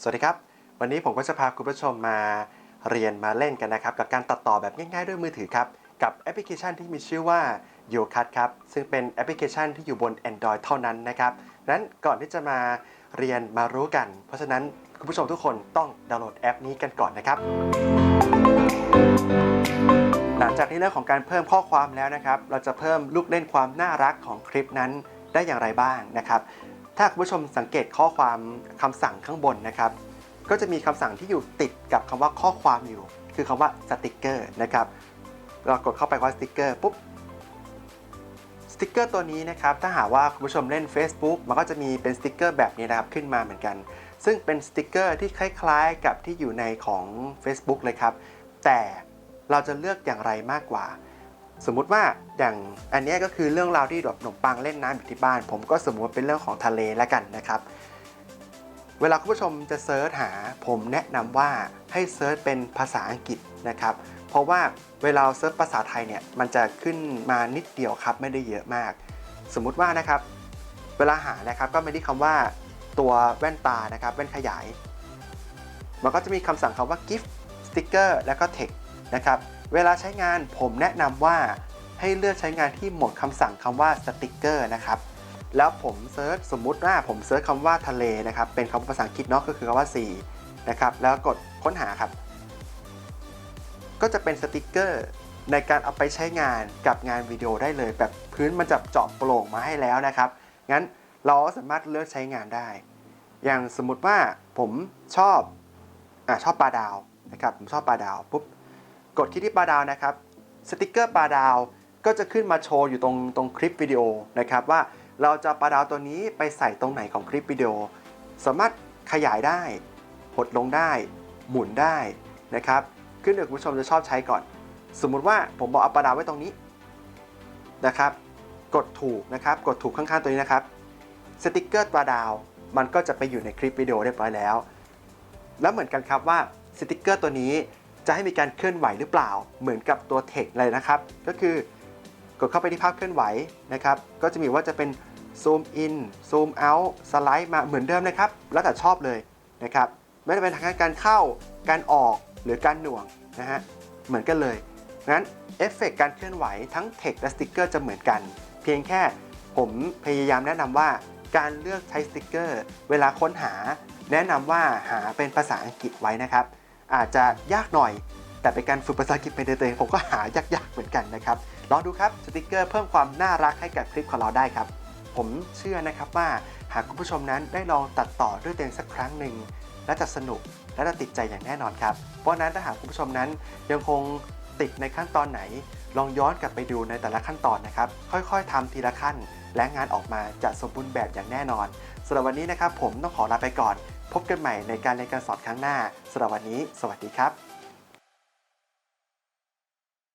สวัสดีครับ วันนี้ผมก็จะพาคุณผู้ชมมาเรียนมาเล่นกันนะครับ กับการตัดต่อแบบง่ายๆด้วยมือถือครับ กับแอปพลิเคชันที่มีชื่อว่า y o c u t ครับ ซึ่งเป็นแอปพลิเคชันที่อยู่บน Android เท่านั้นนะครับนั้นก่อนที่จะมาเรียนมารู้กัน เพราะฉะนั้นคุณผู้ชมทุกคนต้องดาวน์โหลดแอปนี้กันก่อนนะครับ หลังจากที่เรื่องของการเพิ่มข้อความแล้วนะครับ เราจะเพิ่มลูกเล่นความน่ารักของคลิปนั้นได้อย่างไรบ้างนะครับ ถ้าคุณผู้ชมสังเกตข้อความคำสั่งข้างบนนะครับ ก็จะมีคำสั่งที่อยู่ติดกับคำว่าข้อความอยู่ คือคำว่าสติกเกอร์นะครับเรากดเข้าไปว่าสติกเกอร์ปุ๊บสติกเกอร์ตัวนี้นะครับถ้าหากว่าคุณผู้ชมเล่น Facebook มันก็จะมีเป็นสติกเกอร์แบบนี้นะครับขึ้นมาเหมือนกัน ซึ่งเป็นสติกเกอร์ที่คล้ายๆ กับที่อยู่ในของ Facebook เลยครับ แต่เราจะเลือกอย่างไรมากกว่า สมมุติว่าอย่างอันนี้ก็คือเรื่องราวที่แบบขนมปังเล่นน้ำอยู่ที่บ้าน ผมก็สมมติเป็นเรื่องของทะเลแล้วกันนะครับ เวลาคุณผู้ชมจะเซิร์ชหา ผมแนะนำว่าให้เซิร์ชเป็นภาษาอังกฤษนะครับ เพราะว่าเวลาเซิร์ชภาษาไทยเนี่ยมันจะขึ้นมานิดเดียวครับไม่ได้เยอะมาก สมมุติว่านะครับ เวลาหานะครับก็ไม่ได้คำว่าตัวแว่นตานะครับแว่นขยาย มันก็จะมีคำสั่งคำว่า gift sticker แล้วก็ text นะครับ เวลาใช้งานผมแนะนำว่าให้เลือกใช้งานที่หมดคำสั่งคำว่า sticker นะครับ แล้วผมเซิร์ชสมมุติว่าผมเซิร์ชคำว่าทะเลนะครับ เป็นคำภาษาอังกฤษเนาะก็คือคำว่า sea นะครับ แล้วกดค้นหาครับ ก็จะเป็นสติกเกอร์ในการเอาไปใช้งานกับงานวิดีโอได้เลย แบบพื้นมันจะเจาะโปร่งมาให้แล้วนะครับ งั้นเราก็สามารถเลือกใช้งานได้ อย่างสมมุติว่าผมชอบอ่าชอบปลาดาวนะครับ ผมชอบปลาดาวปุ๊บ กดที่ที่ปลาดาวนะครับสติกเกอร์ปลาดาวก็จะขึ้นมาโชว์อยู่ตรงตรงคลิปวิดีโอนะครับว่าเราจะปลาดาวตัวนี้ไปใส่ตรงไหนของคลิปวิดีโอ สามารถขยายได้หดลงได้ หมุนได้นะครับขึ้นอยู่กับคุณผู้ชมจะชอบใช้ก่อน สมมุติว่าผมบอกเอาปลาดาวไว้ตรงนี้นะครับ กดถูกนะครับกดถูกข้างๆตัวนี้นะครับสติกเกอร์ปลาดาวมันก็จะไปอยู่ในคลิปวิดีโอเรียบร้อยแล้ว แล้วเหมือนกันครับว่าสติกเกอร์ตัวนี้ จะให้มีการเคลื่อนไหวหรือเปล่า เหมือนกับตัวเทคเลยนะครับ ก็คือกดเข้าไปที่ภาพเคลื่อนไหวนะครับ ก็จะมีว่าจะเป็นซูมอินซูมเอาท์สไลด์มาเหมือนเดิมเลยครับ แล้วแต่ชอบเลยนะครับ ไม่ว่าจะเป็นทางการเข้า การออก หรือการหน่วงนะฮะ เหมือนกันเลย งั้นเอฟเฟกการเคลื่อนไหวทั้งเทคและสติกเกอร์จะเหมือนกัน เพียงแค่ผมพยายามแนะนำว่าการเลือกใช้สติกเกอร์ เวลาค้นหา แนะนำว่าหาเป็นภาษาอังกฤษไว้นะครับ อาจจะยากหน่อย แต่เป็นการฝึกภาษาอังกฤษไปเรื่อยๆผมก็หายากๆเหมือนกันนะครับลองดูครับสติกเกอร์เพิ่มความน่ารักให้กับคลิปของเราได้ครับ ผมเชื่อนะครับว่าหากคุณผู้ชมนั้นได้ลองตัดต่อด้วยตัวเองสักครั้งหนึ่งและจะสนุกและจะติดใจอย่างแน่นอนครับ เพราะฉะนั้นถ้าหากคุณผู้ชมนั้นยังคงติดในขั้นตอนไหน ลองย้อนกลับไปดูในแต่ละขั้นตอนนะครับ ค่อยๆทำทีละขั้น และงานออกมาจะสมบูรณ์แบบอย่างแน่นอนสำหรับวันนี้นะครับผมต้องขอลาไปก่อน พบกันใหม่ในการเรียนการสอนครั้งหน้าสำหรับวันนี้ สวัสดีครับ